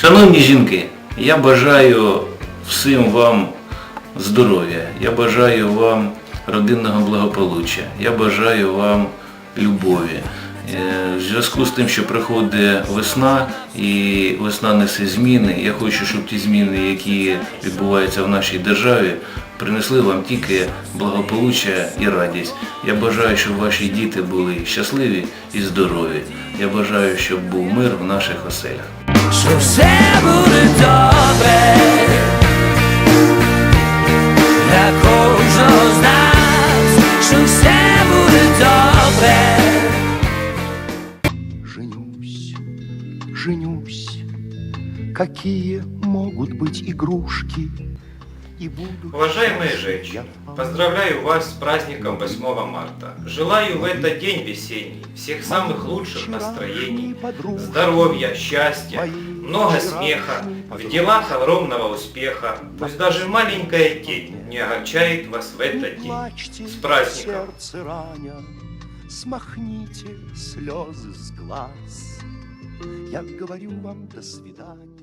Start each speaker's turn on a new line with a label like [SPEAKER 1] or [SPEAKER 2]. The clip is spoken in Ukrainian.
[SPEAKER 1] Шановні жінки, я бажаю всім вам здоров'я, я бажаю вам родинного благополуччя, я бажаю вам любові. Е, В зв'язку з тим, що приходить весна і весна несе зміни, я хочу, щоб ті зміни, які відбуваються в нашій державі, принесли вам тільки благополуччя і радість. Я бажаю, щоб ваші діти були щасливі і здорові. Я бажаю, щоб був мир в наших оселях.
[SPEAKER 2] Що все буде добре. Для кожного з все буде добре.
[SPEAKER 3] Женюсь, женюсь, какие могут быть игрушки
[SPEAKER 4] Уважаемые женщины, поздравляю вас с праздником 8 марта. Желаю в этот день весенний всех самых лучших настроений, здоровья, счастья, много смеха, в делах огромного успеха. Пусть даже маленькая тень не огорчает вас в этот день. С праздником!
[SPEAKER 3] смахните слезы с глаз. Я говорю вам до свидания.